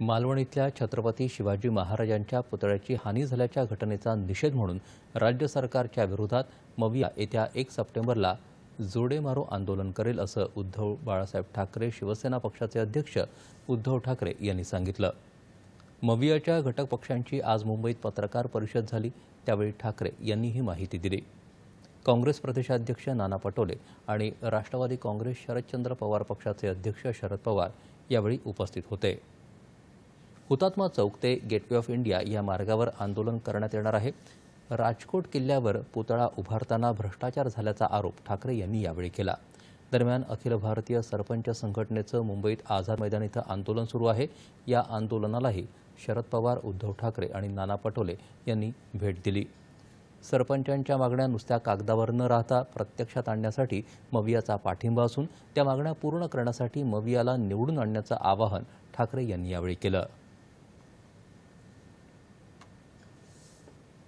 मालवण इथल्या छत्रपती शिवाजी महाराजांच्या पुतळ्याची हानी झाल्याच्या घटनेचा निषेध म्हणून राज्य सरकारच्या विरोधात मविया येत्या एक सप्टेंबरला जोडे मारो आंदोलन करेल असं उद्धव बाळासाहेब ठाकरे शिवसेना पक्षाचे अध्यक्ष उद्धव ठाकरे यांनी सांगितलं. मवियाच्या घटक पक्षांची आज मुंबईत पत्रकार परिषद झाली त्यावेळी ठाकरे यांनी ही माहिती दिली. काँग्रेस प्रदेशाध्यक्ष नाना पटोले आणि राष्ट्रवादी काँग्रेस शरदचंद्र पवार पक्षाचे अध्यक्ष शरद पवार यावेळी उपस्थित होते. हुतात्मा चौक ते गेटवे ऑफ इंडिया या मार्गावर आंदोलन करण्यात येणार आहे. राजकोट किल्ल्यावर पुतळा उभारताना भ्रष्टाचार झाल्याचा आरोप ठाकरे यांनी यावेळी केला. दरम्यान अखिल भारतीय सरपंच संघटनेचं मुंबईत आझाद मैदान इथं आंदोलन सुरू आहे. या आंदोलनालाही शरद पवार उद्धव ठाकरे आणि नाना पटोले यांनी भेट दिली. सरपंचांच्या मागण्या नुसत्या कागदावर न राहता प्रत्यक्षात आणण्यासाठी मवियाचा पाठिंबा असून त्या मागण्या पूर्ण करण्यासाठी मवियाला निवडून आणण्याचं आवाहन ठाकरे यांनी यावेळी केलं.